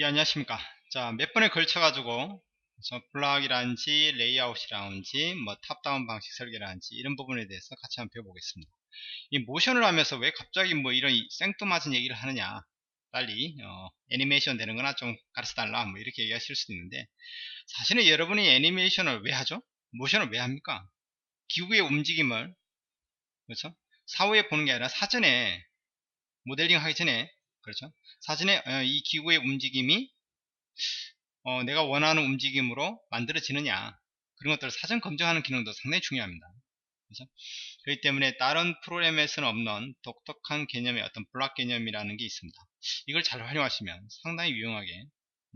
예, 안녕하십니까. 자, 몇 번에 걸쳐 가지고 블락이라든지 레이아웃이라든지 뭐 탑다운 방식 설계라든지 이런 부분에 대해서 같이 한번 배워보겠습니다. 이 모션을 하면서 왜 갑자기 뭐 이런 생뚱맞은 얘기를 하느냐 빨리 어, 애니메이션 되는 거나 좀 가르쳐 달라 뭐 이렇게 얘기하실 수도 있는데 사실은 여러분이 애니메이션을 왜 하죠? 모션을 왜 합니까? 기구의 움직임을 그렇죠? 사후에 보는 게 아니라 사전에 모델링 하기 전에 그렇죠? 사전에 어, 이 기구의 움직임이 어, 내가 원하는 움직임으로 만들어지느냐 그런 것들을 사전 검증하는 기능도 상당히 중요합니다. 그렇죠? 그렇기 때문에 다른 프로그램에서는 없는 독특한 개념의 어떤 블락 개념이라는 게 있습니다. 이걸 잘 활용하시면 상당히 유용하게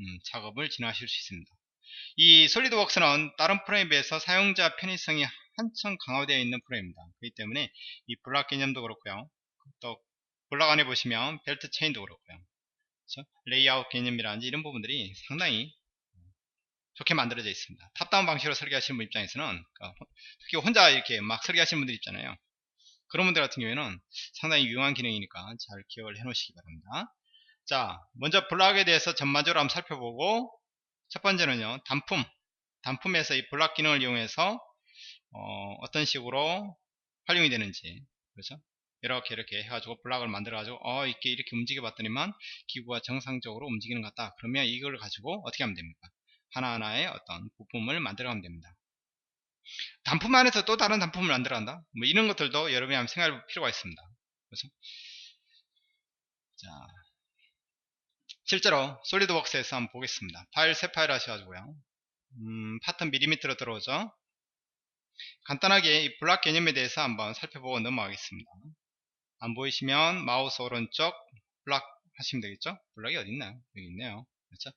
음, 작업을 진행하실 수 있습니다. 이 솔리드웍스는 다른 프로그램에 비해서 사용자 편의성이 한층 강화되어 있는 프로그램입니다. 그렇기 때문에 이 블락 개념도 그렇고요. 또 블락 안에 보시면 벨트 체인도 그렇고요. 그렇죠? 레이아웃 개념이라든지 이런 부분들이 상당히 좋게 만들어져 있습니다. 탑다운 방식으로 설계하시는 분 입장에서는 그러니까 특히 혼자 이렇게 막 설계하시는 분들 있잖아요. 그런 분들 같은 경우에는 상당히 유용한 기능이니까 잘 기억을 해 놓으시기 바랍니다. 자, 먼저 블락에 대해서 전반적으로 한번 살펴보고 첫 번째는요, 단품. 단품에서 이 블락 기능을 이용해서 어, 떤 식으로 활용이 되는지 그렇죠? 이렇게 이렇게 해가지고 블락을 만들어 가지고 어 이렇게 이렇게 움직여 봤더니만 기구가 정상적으로 움직이는 것 같다. 그러면 이걸 가지고 어떻게 하면 됩니까? 하나하나의 어떤 부품을 만들어 가면 됩니다. 단품 안에서 또 다른 단품을 만들어 간다? 뭐 이런 것들도 여러분이 한번 생각해 볼 필요가 있습니다. 그렇죠? 자 실제로 솔리드웍스에서 한번 보겠습니다. 파일 새 파일 하셔가지고요. 음, 파트 밀리미터로 들어오죠. 간단하게 이 블락 개념에 대해서 한번 살펴보고 넘어가겠습니다 안 보이시면 마우스 오른쪽 블락 하시면 되겠죠? 블락이 어디 있나요? 여기 있네요. 그렇죠?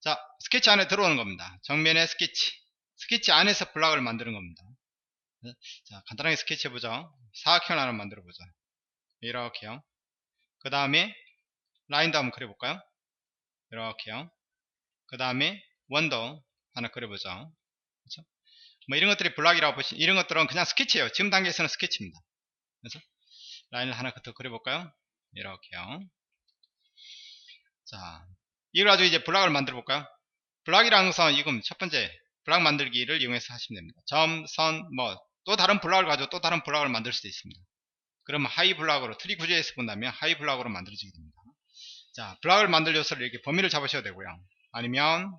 자 스케치 안에 들어오는 겁니다. 정면에 스케치. 스케치 안에서 블락을 만드는 겁니다. 자 간단하게 스케치 해보죠. 사각형을 하나 만들어 보죠. 이렇게요. 그 다음에 라인도 한번 그려볼까요? 이렇게요. 그 다음에 원도 하나 그려보죠. 그렇죠? 뭐 이런 것들이 블락이라고 보시 이런 것들은 그냥 스케치예요. 지금 단계에서는 스케치입니다. 그렇죠? 라인을 하나 더 그려볼까요? 이렇게요. 자, 이걸 가지고 이제 블락을 만들어 볼까요? 블락이라는 것은 이건 첫 번째 블락 만들기를 이용해서 하시면 됩니다. 점, 선, 뭐 또 다른 블락을 가지고 또 다른 블락을 만들 수도 있습니다. 그러면 하이 블락으로 트리 구조에서 본다면 하이 블락으로 만들어지게 됩니다. 자, 블락을 만들 요소를 이렇게 범위를 잡으셔도 되고요. 아니면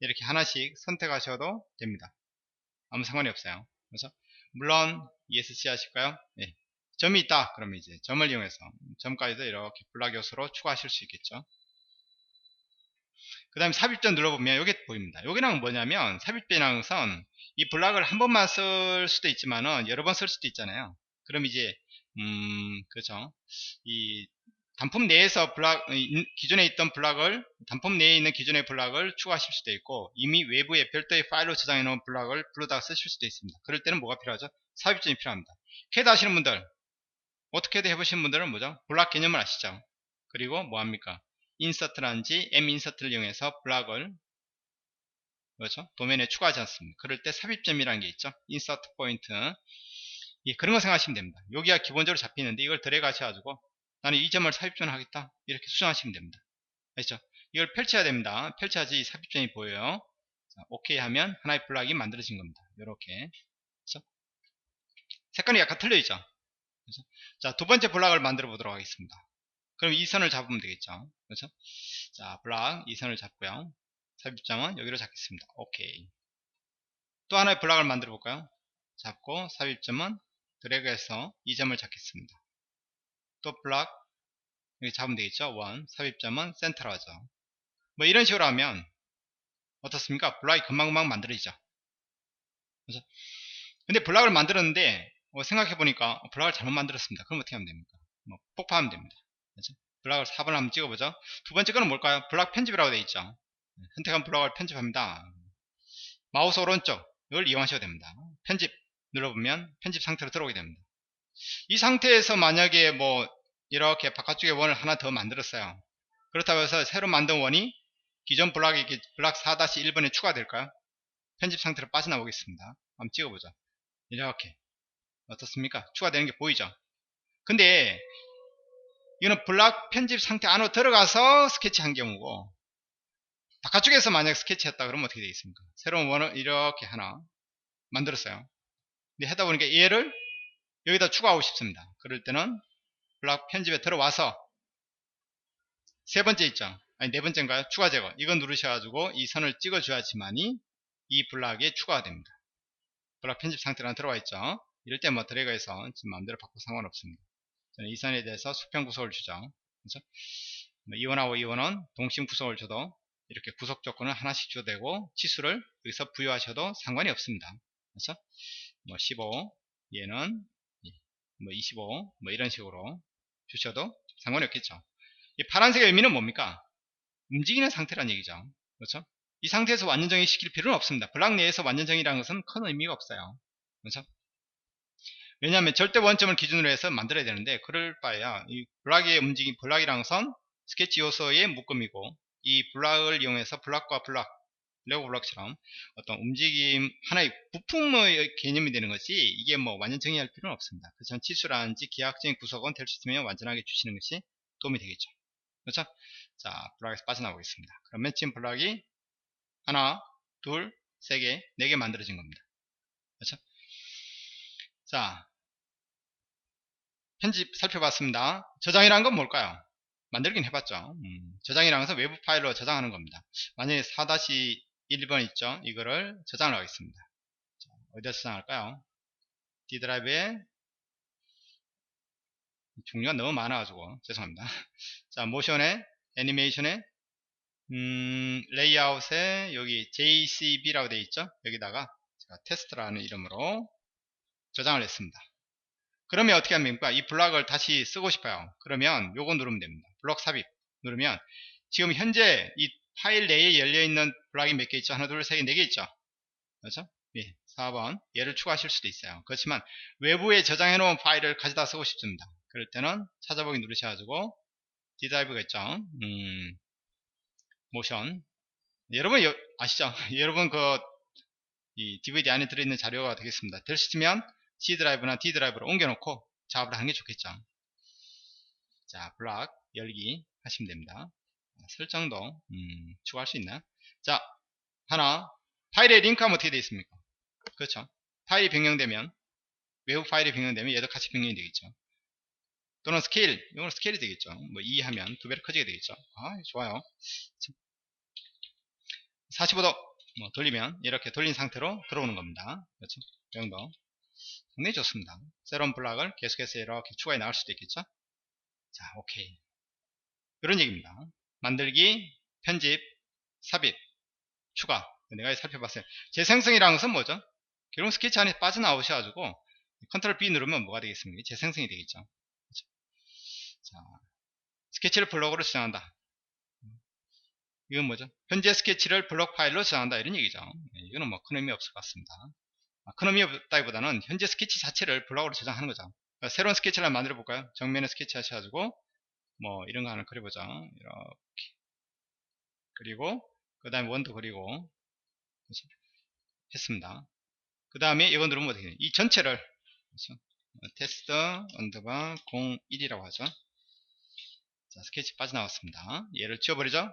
이렇게 하나씩 선택하셔도 됩니다. 아무 상관이 없어요. 그래서 물론 ESC 하실까요? 네, 점이 있다. 그러면 이제 점을 이용해서 점까지도 이렇게 블락 요소로 추가하실 수 있겠죠? 그 다음에 삽입점 눌러보면 이게 보입니다. 여기랑 뭐냐면 것은 이 블락을 한 번만 쓸 수도 있지만은 여러 번 쓸 수도 있잖아요. 그럼 이제 음 그렇죠. 이 단품 내에서 블락 기존에 있던 블락을 단품 내에 있는 기존의 블락을 추가하실 수도 있고 이미 외부에 별도의 파일로 저장해 놓은 블락을 불러다가 쓰실 수도 있습니다. 그럴 때는 뭐가 필요하죠? 삽입점이 필요합니다. 캐드 하시는 분들 어떻게든 해보신 분들은 뭐죠? 블락 개념을 아시죠? 그리고 뭐합니까? 인서트라든지 M인서트를 이용해서 블락을 그렇죠? 도면에 추가하지 않습니다. 그럴 때 삽입점이라는 게 있죠. 인서트 포인트 예, 그런 거 생각하시면 됩니다. 여기가 기본적으로 잡히는데 이걸 드래그 하셔가지고 나는 이 점을 삽입점을 하겠다 이렇게 수정하시면 됩니다. 아시죠? 이걸 펼쳐야 됩니다. 펼쳐야지 이 삽입점이 보여요. 자, 오케이 하면 하나의 블락이 만들어진 겁니다. 이렇게 그렇죠? 색깔이 약간 틀려 있죠? 그렇죠? 자, 두 번째 블락을 만들어 보도록 하겠습니다. 그럼 이 선을 잡으면 되겠죠. 그렇죠? 자, 블락 이 선을 잡고요. 삽입점은 여기로 잡겠습니다. 오케이. 또 하나의 블락을 만들어 볼까요? 잡고 삽입점은 드래그해서 이 점을 잡겠습니다. 또 블락 여기 잡으면 되겠죠. 원 삽입점은 센터로 하죠. 뭐 이런 식으로 하면 어떻습니까? 블락이 금방금방 만들어지죠. 그렇죠? 근데 블락을 만들었는데 어, 생각해보니까 블락을 잘못 만들었습니다. 그럼 어떻게 하면 됩니까? 뭐 폭파하면 됩니다. 그렇죠? 블락을 4번 한번 찍어보죠. 두 번째 거는 뭘까요? 블락 편집이라고 되어 있죠. 네, 선택한 블락을 편집합니다. 마우스 오른쪽 이걸 이용하셔도 됩니다. 편집 눌러보면 편집 상태로 들어오게 됩니다. 이 상태에서 만약에 뭐 이렇게 바깥쪽에 원을 하나 더 만들었어요. 그렇다고 해서 새로 만든 원이 기존 블락이 블락 4-1번에 추가될까요? 편집 상태로 빠져나오겠습니다. 한번 찍어보죠. 이렇게 어떻습니까? 추가되는 게 보이죠? 근데 이거는 블락 편집 상태 안으로 들어가서 스케치 한 경우고 바깥쪽에서 만약 스케치했다 그러면 어떻게 되겠습니까? 새로운 원을 이렇게 하나 만들었어요. 근데 하다 보니까 얘를 여기다 추가하고 싶습니다. 그럴 때는 블락 편집에 들어와서 세 번째 있죠. 아니 네 번째인가요? 추가 제거. 이건 누르셔가지고 이 선을 찍어줘야지만이 이 블락에 추가가 됩니다. 블락 편집 상태로 들어와 있죠. 이럴 때 뭐 드래그해서 지금 마음대로 바꿔 상관없습니다. 저는 이 선에 대해서 수평 구속을 주죠. 그렇죠? 뭐 이원하고 이원은 동심 구속을 줘도 이렇게 구속 조건을 하나씩 줘도 되고 치수를 여기서 부여하셔도 상관이 없습니다. 그렇죠? 뭐 15, 얘는 뭐 25, 뭐 이런 식으로 주셔도 상관이 없겠죠. 이 파란색의 의미는 뭡니까? 움직이는 상태란 얘기죠. 그렇죠? 이 상태에서 완전 정의 시킬 필요는 없습니다. 블락 내에서 완전 정의라는 것은 큰 의미가 없어요. 그렇죠? 왜냐하면 절대 원점을 기준으로 해서 만들어야 되는데 그럴 바에야 이 블락의 움직임 블락이라는 것은 스케치 요소의 묶음이고 이 블락을 이용해서 블락과 블락 레고 블락처럼 어떤 움직임 하나의 부품의 개념이 되는 것이 이게 뭐 완전 정의할 필요는 없습니다. 그래서 치수라든지 기하학적인 구석은 될 수 있으면 완전하게 주시는 것이 도움이 되겠죠. 그렇죠? 자, 블락에서 빠져나오겠습니다. 그러면 지금 블락이 하나, 둘, 세 개, 네 개 만들어진 겁니다. 그렇죠? 자, 편집 살펴봤습니다. 저장이란 건 뭘까요? 만들긴 해봤죠. 음, 저장이라는 것은 외부 파일로 저장하는 겁니다. 만약에 4-1번 있죠. 이거를 저장을 하겠습니다. 자, 어디다 저장할까요? D 드라이브에 종류가 너무 많아가지고 죄송합니다. 자, 모션에 애니메이션에 음, 레이아웃에 여기 JCB라고 되어 있죠. 여기다가 제가 테스트라는 이름으로 저장을 했습니다. 그러면 어떻게 됩니까? 이 블락을 다시 쓰고 싶어요. 그러면 요거 누르면 됩니다. 블럭 삽입 누르면 지금 현재 이 파일 내에 열려있는 블락이 몇 개 있죠? 하나, 둘, 세 개, 네 개 있죠? 그렇죠? 예, 4번 얘를 추가하실 수도 있어요. 그렇지만 외부에 저장해 놓은 파일을 가져다 쓰고 싶습니다. 그럴 때는 찾아보기 누르셔가지고 디다이브가 있죠? 음, 모션 여러분 여, 아시죠? 여러분 그 이 DVD 안에 들어있는 자료가 되겠습니다. 있으면 C 드라이브나 D 드라이브로 옮겨놓고 작업을 하는 게 좋겠죠. 자, 블락 열기 하시면 됩니다. 설정도 음, 추가할 수 있나? 자, 하나 파일의 링크하면 어떻게 되어 있습니까? 그렇죠. 파일이 변경되면 외부 파일이 변경되면 얘도 같이 변경이 되겠죠. 또는 스케일, 이건 스케일이 되겠죠. 뭐 2 하면 두 배로 커지게 되겠죠. 아, 좋아요. 45도 뭐 돌리면 이렇게 돌린 상태로 들어오는 겁니다. 그렇죠. 이 정도. 상당히 좋습니다. 새로운 블락을 계속해서 이렇게 추가해 나갈 수도 있겠죠. 자, 오케이. 이런 얘기입니다. 만들기, 편집, 삽입, 추가. 내가 살펴봤어요. 재생성이라는 것은 뭐죠? 결국 스케치 안에 빠져나오셔가지고 컨트롤 B 누르면 뭐가 되겠습니까? 재생성이 되겠죠. 그렇죠? 자, 스케치를 블록으로 저장한다. 이건 뭐죠? 현재 스케치를 블록 파일로 저장한다. 이런 얘기죠. 네, 이거는 뭐 큰 의미 없을 것 같습니다. 아, 큰 의미 없다기보다는 현재 스케치 자체를 블록으로 저장하는 거죠. 그러니까 새로운 스케치를 만들어 볼까요? 정면에 스케치 하셔가지고 뭐 이런 거 하나 그려보자 이렇게 그리고 그 다음에 원도 그리고? 했습니다 그 다음에 이거 누르면 어떻게 돼요? 이 전체를 그렇죠? 테스트 언더바 01이라고 하죠 자 스케치 빠져나왔습니다 얘를 지워버리죠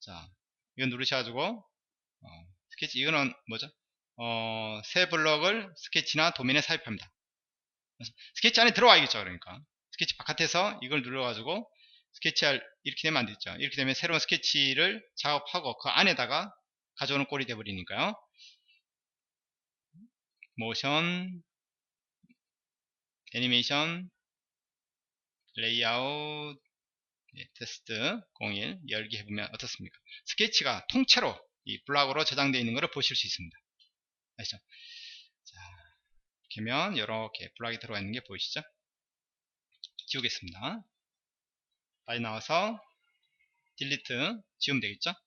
자 이거 누르셔가지고 어, 스케치 이거는 뭐죠 어, 새 블럭을 스케치나 도면에 삽입합니다 스케치 안에 들어와야겠죠 그러니까 스케치 바깥에서 이걸 눌러가지고 스케치할 이렇게 되면 안 되죠. 이렇게 되면 새로운 스케치를 작업하고 그 안에다가 가져오는 꼴이 되버리니까요. 모션, 애니메이션, 레이아웃, 예, 테스트 01 열기 해보면 어떻습니까? 스케치가 통째로 이 블락으로 저장되어 있는 것을 보실 수 있습니다. 아시죠? 자, 이렇게 하면 이렇게 블락이 들어가 있는 게 보이시죠? 지우겠습니다. 빨리 나와서 딜리트 지우면 되겠죠? 자,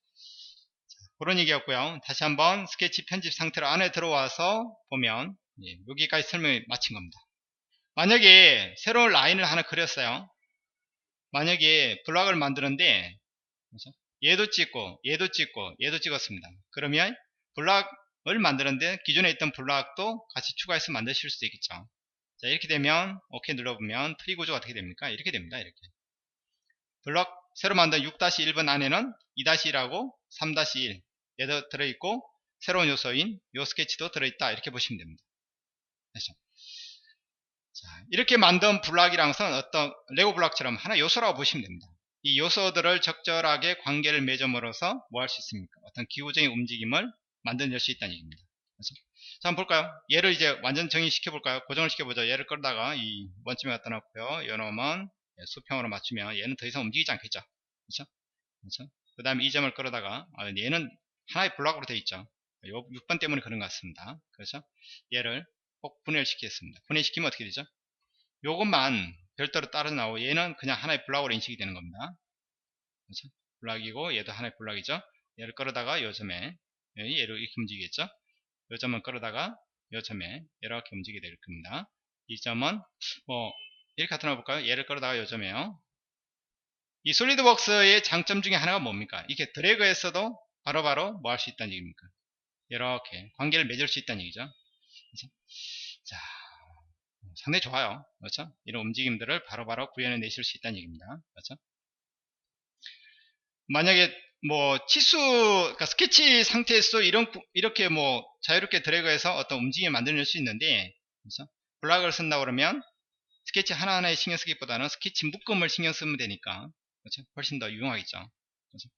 그런 얘기였고요. 다시 한번 스케치 편집 상태로 안에 들어와서 보면 예, 여기까지 설명이 마친 겁니다. 만약에 새로운 라인을 하나 그렸어요. 만약에 블락을 만드는데 그렇죠? 얘도 찍고 얘도 찍고 얘도 찍었습니다. 그러면 블락 을 만드는데 기존에 있던 블락도 같이 추가해서 만드실 수 있겠죠. 자 이렇게 되면 OK 눌러보면 트리 구조가 어떻게 됩니까? 이렇게 됩니다. 이렇게 블럭 새로 만든 6-1번 안에는 2-1하고 3-1 얘도 들어있고 새로운 요소인 요 스케치도 들어있다 이렇게 보시면 됩니다. 됐죠? 자, 이렇게 만든 블락이랑 것은 어떤 레고 블락처럼 하나 요소라고 보시면 됩니다. 이 요소들을 적절하게 관계를 맺음으로써 뭐 할 수 있습니까? 어떤 기호적인 움직임을 만들어낼 수 있다는 얘기입니다. 그렇죠? 자, 한번 볼까요? 얘를 이제 완전 정의시켜 볼까요? 고정을 시켜보죠. 얘를 끌다가 이 원점에 갖다 놓고요. 요놈은 수평으로 맞추면 얘는 더 이상 움직이지 않겠죠. 그렇죠? 그렇죠? 그 다음에 이 점을 끌어다가 아, 얘는 하나의 블락으로 되어 있죠. 요 6번 때문에 그런 것 같습니다. 그렇죠? 얘를 꼭 분해를 시키겠습니다. 분해시키면 어떻게 되죠? 요것만 별도로 따로 나오고 얘는 그냥 하나의 블락으로 인식이 되는 겁니다. 그렇죠? 블락이고 얘도 하나의 블락이죠. 얘를 끌어다가 요 점에 얘를 이렇게 움직이겠죠. 요 점은 끌어다가 요 점에 이렇게 움직이게 될 겁니다. 이 점은 뭐 이렇게 갖다 놔볼까요? 얘를 끌어다가 요 점에요. 이 솔리드웍스의 장점 중에 하나가 뭡니까? 이게 렇 드래그에서도 바로바로 뭐 할 수 있다는 얘기입니까? 이렇게 관계를 맺을 수 있다는 얘기죠. 그렇죠? 자, 상당히 좋아요. 그렇죠? 이런 움직임들을 바로바로 구현해 내실 수 있다는 얘기입니다. 그렇죠? 만약에 뭐 치수 그러니까 스케치 상태에서 이런 이렇게 뭐 자유롭게 드래그해서 어떤 움직임을 만들어낼 수 있는데 그렇죠? 블락을 쓴다 그러면 스케치 하나하나에 신경 쓰기보다는 스케치 묶음을 신경 쓰면 되니까 그렇죠? 훨씬 더 유용하겠죠. 그렇죠?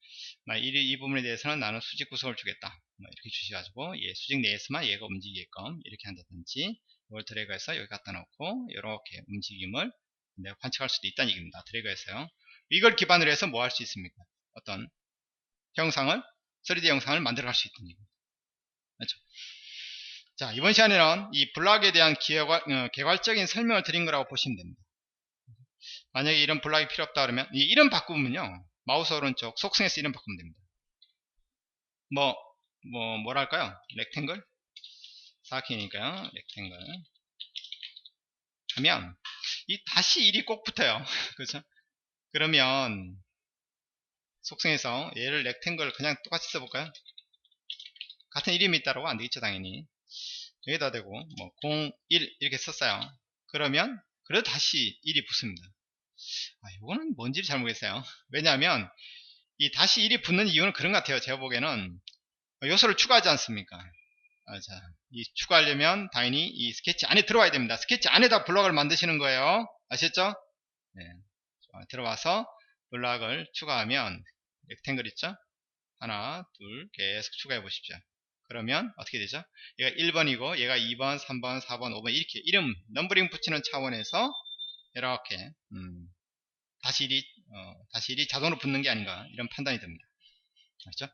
이, 이 부분에 대해서는 나는 수직 구성을 주겠다. 뭐 이렇게 주셔가지고 예, 수직 내에서만 얘가 움직이게끔 이렇게 한다든지 이걸 드래그해서 여기 갖다 놓고 이렇게 움직임을 내가 관측할 수도 있다는 얘기입니다. 드래그해서요. 이걸 기반으로 해서 뭐 할 수 있습니까? 어떤 형상을 3D 영상을 만들어 갈 수 있다는 얘기입니다. 그렇죠? 자 이번 시간에는 이 블락에 대한 개괄, 어, 개괄적인 설명을 드린 거라고 보시면 됩니다. 만약에 이런 블락이 필요 없다 그러면 이 이름 바꾸면요 마우스 오른쪽 속성에서 이름 바꾸면 됩니다. 뭐, 뭐, 뭐랄까요? 렉탱글? 사키니까요. 렉탱글. 하면, 이 다시 1이 꼭 붙어요. 그죠? 그러면, 속성에서 얘를 렉탱글 그냥 똑같이 써볼까요? 같은 이름이 있다라고 안 되겠죠, 당연히. 여기다 대고, 뭐, 0, 1 이렇게 썼어요. 그러면, 그래도 다시 1이 붙습니다. 아, 이거는 뭔지 잘 모르겠어요. 왜냐하면 이 다시 1이 붙는 이유는 그런 것 같아요. 제가 보기에는 요소를 추가하지 않습니까? 아, 자, 이 추가하려면 당연히 이 스케치 안에 들어와야 됩니다. 스케치 안에다 블럭을 만드시는 거예요. 아셨죠? 네. 들어와서 블럭을 추가하면 렉탱글 있죠? 하나, 둘 계속 추가해 보십시오. 그러면 어떻게 되죠? 얘가 1번이고 얘가 2번, 3번, 4번, 5번 이렇게 이름 넘버링 붙이는 차원에서 이렇게 음, 다시 일이 어, 다시 일이 자동으로 붙는 게 아닌가 이런 판단이 듭니다. 그렇죠?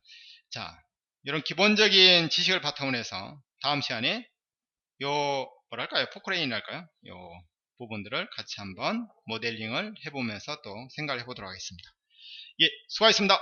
자, 이런 기본적인 지식을 바탕으로 해서 다음 시간에 요 뭐랄까요 포크레인이랄까요 요 부분들을 같이 한번 모델링을 해보면서 또 생각을 해보도록 하겠습니다. 예, 수고하셨습니다.